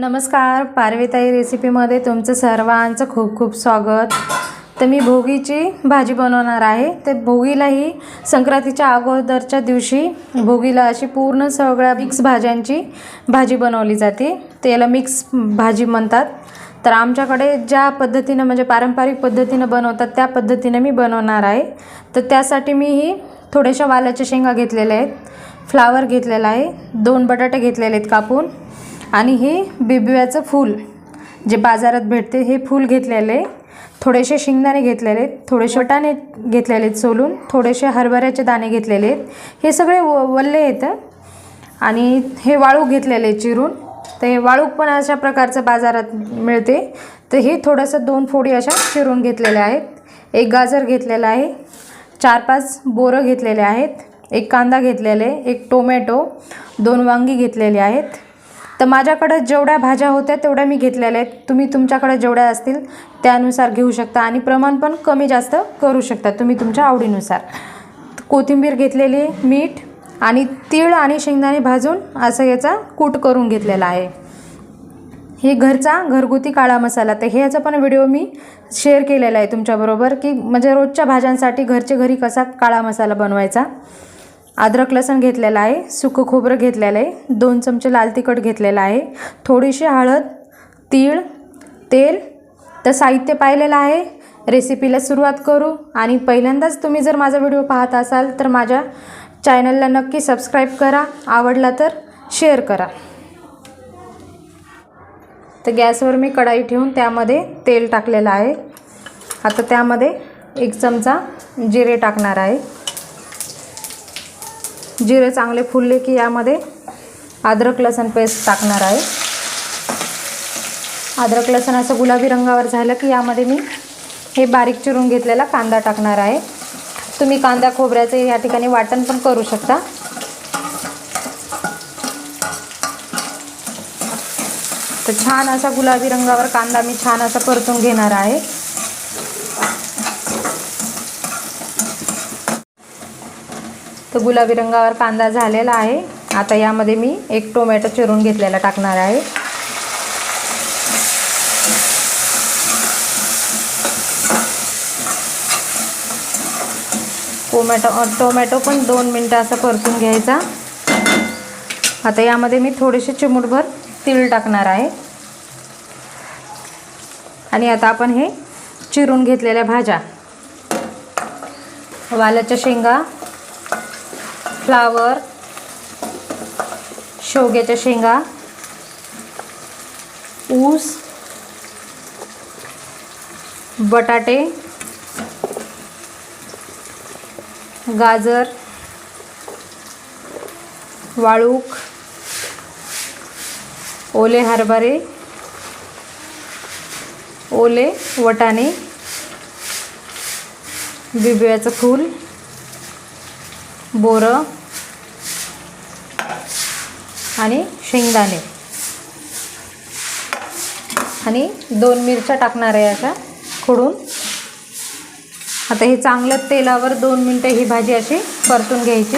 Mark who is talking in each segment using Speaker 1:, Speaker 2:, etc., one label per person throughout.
Speaker 1: नमस्कार पारवीताई रेसिपीमध्ये तुमचं सर्वांचं खूप खूप स्वागत. तर मी भोगीची भाजी बनवणार आहे. तर भोगीलाही संक्रांतीच्या अगोदरच्या दिवशी भोगीला अशी पूर्ण सगळ्या मिक्स भाज्यांची भाजी बनवली जाते. त्याला मिक्स भाजी म्हणतात. तर आमच्याकडे ज्या पद्धतीनं म्हणजे पारंपरिक पद्धतीनं बनवतात त्या पद्धतीनं मी बनवणार आहे. तर त्यासाठी मी ही थोड्याशा वालाच्या शेंगा घेतलेल्या आहेत. फ्लावर घेतलेला आहे. दोन बटाटे घेतलेले आहेत कापून. आणि हे बिबिव्याचं फूल जे बाजारात भेटते हे फूल घेतलेले आहे थोडेसे शेंगदाणे घेतलेले आहेत थोडेसे वटाणे घेतलेले आहेत सोलून थोडेसे हरभऱ्याचे दाणे घेतलेले आहेत. हे सगळे व वल्ले येतं आणि हे वाळू घेतलेले चिरून. तर हे वाळूक पण अशा प्रकारचं बाजारात मिळते. तर हे थोडंसं दोन फोडी अशा चिरून घेतलेल्या आहेत. एक गाजर घेतलेला आहे. चार पाच बोरं घेतलेले आहेत. एक कांदा घेतलेले एक टोमॅटो दोन वांगी घेतलेली आहेत. तर माझ्याकडं जेवढ्या भाज्या होत्या तेवढ्या मी घेतलेल्या आहेत. तुम्ही तुमच्याकडे जेवढ्या असतील त्यानुसार घेऊ शकता आणि प्रमाण पण कमी जास्त करू शकता तुम्ही तुमच्या आवडीनुसार. कोथिंबीर घेतलेली मीठ आणि तीळ आणि शेंगदाणे भाजून असं याचा कूट करून घेतलेला आहे. हे घरचा घरगुती काळा मसाला. तर ह्याचा पण व्हिडिओ मी शेअर केलेला आहे तुमच्याबरोबर की म्हणजे रोजच्या भाज्यांसाठी घरचे घरी कसा काळा मसाला बनवायचा. अद्रक लसण घेतलेला आहे सुकं खोबरं घेतलेलं आहे दोन चमचे लाल तिखट घेतलेलं आहे थोडीशी हळद तीळ तेल. तर साहित्य पाहिलेलं आहे. रेसिपीला सुरुवात करू. आणि पहिल्यांदाच तुम्ही जर माझा व्हिडिओ पाहत असाल तर माझ्या चॅनलला नक्की सबस्क्राईब करा. आवडला तर शेअर करा. तर गॅसवर मी कढाई ठेवून त्यामध्ये तेल टाकलेलं आहे. आता त्यामध्ये एक चमचा जिरे टाकणार आहे. जिरे चांगले फुलले की यामध्ये अद्रक लसण पेस्ट टाकणार आहे. अद्रक लसण असं गुलाबी रंगावर झालं की यामध्ये मी हे बारीक चिरून घेतलेला कांदा टाकणार आहे. तुम्ही कांदा खोबऱ्याचं या ठिकाणी वाटण पण करू शकता. तर छान असा गुलाबी रंगावर कांदा मी छान असा परतून घेणार आहे. तर गुलाबी रंगावर कांदा झालेला आहे. आता यामध्ये मी एक टोमॅटो चिरून घेतलेला टाकणार आहे. टोमॅटो टोमॅटो पण दोन मिनटं असं परतून घ्यायचा. आता यामध्ये मी थोडेसे चिमूटभर तीळ टाकणार आहे. आणि आता आपण हे चिरून घेतलेल्या भाज्या. वालाच्या शेंगा फ्लावर शेवग्याच्या शेंगा ऊस बटाटे गाजर वाळूक ओले हरभरे ओले वटाणे बिबियाचं फूल बोरं आणि शेंगदाणे. आणि दोन मिरच्या टाकणार आहे अशा खोडून. आता हे चांगलं तेलावर दोन मिनटं ही भाजी अशी परतून घ्यायची.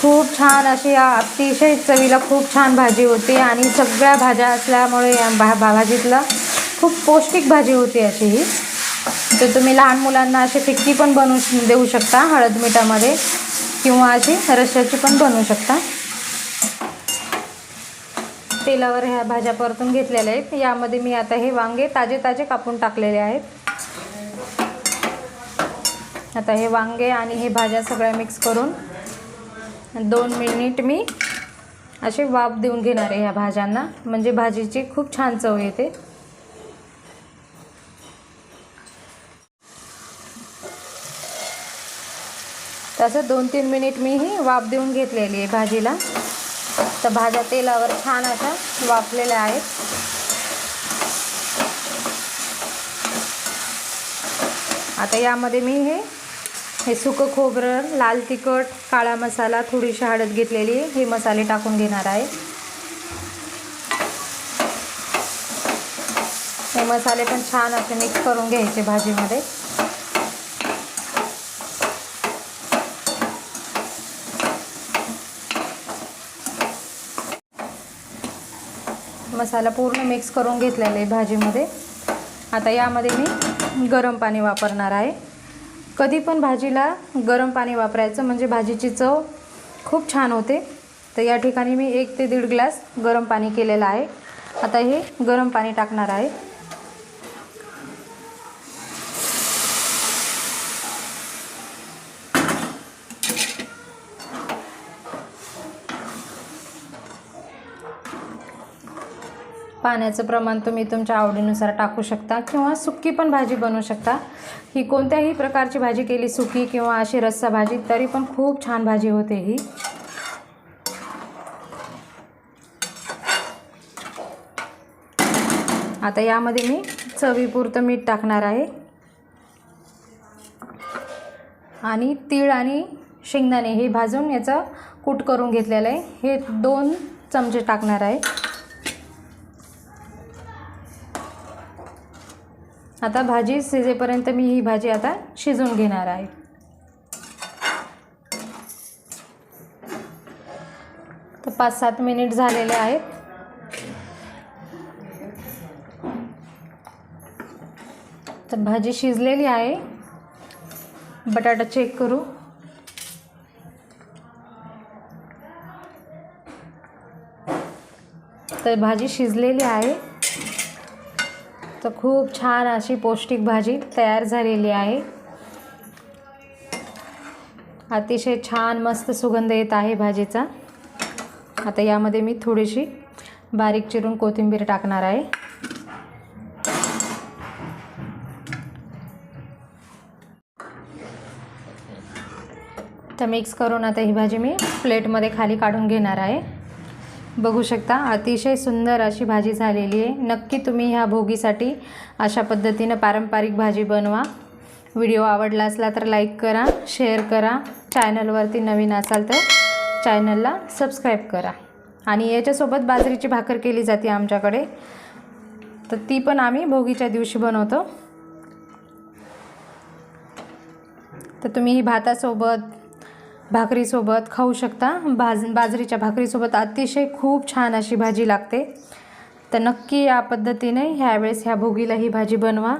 Speaker 1: खूप छान अशी अतिशय चवीला खूप छान भाजी होती आणि सगळ्या भाज्या असल्यामुळे भा भा- भाजीतला खूप पौष्टिक भाजी होती अशी ही. तर तुम्ही लहान मुलांना अशी फिक्की पण बनवू देऊ शकता हळद मिठामध्ये. किंवा अशी रश्श्याची पण बनवू शकता. तेलावर ह्या भाज्या परतून घेतलेल्या आहेत. यामध्ये मी आता हे वांगे ताजे ताजे कापून टाकलेले आहेत. आता हे वांगे आणि हे भाज्या सगळ्या मिक्स करून दोन मिनिट मी असे वाफ देऊन घेणार आहे ह्या भाज्यांना. म्हणजे भाजीची खूप छान चव येते. तसं दोन तीन मिनिट मी ही वाफ देऊन घेतलेली आहे भाजीला. तर भाज्या तेलावर छान अशा वाफलेल्या आहेत. आता यामध्ये मी हे हे सुकं खोबरं लाल तिखट काळा मसाला थोडीशी हळद घेतलेली आहे. हे मसाले टाकून घेणार आहे. हे मसाले पण छान असे मिक्स करून घ्यायचे भाजीमध्ये. मसाला पूर्ण मिक्स करून घेतलेला आहे भाजीमध्ये. आता यामध्ये मी गरम पाणी वापरणार आहे. कधी पण भाजीला गरम पाणी वापरायचं म्हणजे भाजीची चव खूप छान होते. तर या ठिकाणी मी एक ते दीड ग्लास गरम पाणी केलेलं आहे. आता हे गरम पाणी टाकणार आहे. पाण्याचं प्रमाण तुम्ही तुमच्या आवडीनुसार टाकू शकता किंवा सुक्की पण भाजी बनवू शकता. ही कोणत्याही प्रकारची भाजी केली सुकी किंवा अशी रस्सा भाजी तरी पण खूप छान भाजी होते ही. आता यामध्ये मी चवीपुरतं मीठ टाकणार आहे. आणि तीळ आणि शेंगदाणे हे भाजून याचा कूट करून घेतलेलं आहे. हे दोन चमचे टाकणार आहे. आता भाजी शिजेपर्यंत मी ही भाजी आता शिजून घेणार आहे. तर पाच सात मिनिट झालेले आहेत. तर भाजी शिजलेली आहे. बटाटा चेक करू. तर भाजी शिजलेली आहे. तर खूप छान अशी पौष्टिक भाजी तयार झालेली आहे. अतिशय छान मस्त सुगंध येत आहे भाजीचा. आता यामध्ये मी थोडीशी बारीक चिरून कोथिंबीर टाकणार आहे. तर मिक्स करून आता ही भाजी मी प्लेटमध्ये खाली काढून घेणार आहे. बघू शकता. अतिशय सुंदर अशी भाजी झालेली आहे. नक्की तुम्ही ह्या भोगीसाठी अशा पद्धतीनं पारंपरिक भाजी बनवा. व्हिडिओ आवडला असला तर लाईक करा शेअर करा. चॅनलवरती नवीन असाल तर चॅनलला सबस्क्राईब करा. आणि याच्यासोबत बाजरीची भाकर केली जाते आमच्याकडे. तर ती पण आम्ही भोगीच्या दिवशी बनवतो. तर तुम्ही ही भातासोबत भाकरीसोबत खाऊ शकता. भाज बाजरीच्या भाकरीसोबत अतिशय खूप छान अशी भाजी लागते. तर नक्की या पद्धतीने ह्यावेळेस ह्या भोगीला ही भाजी बनवा.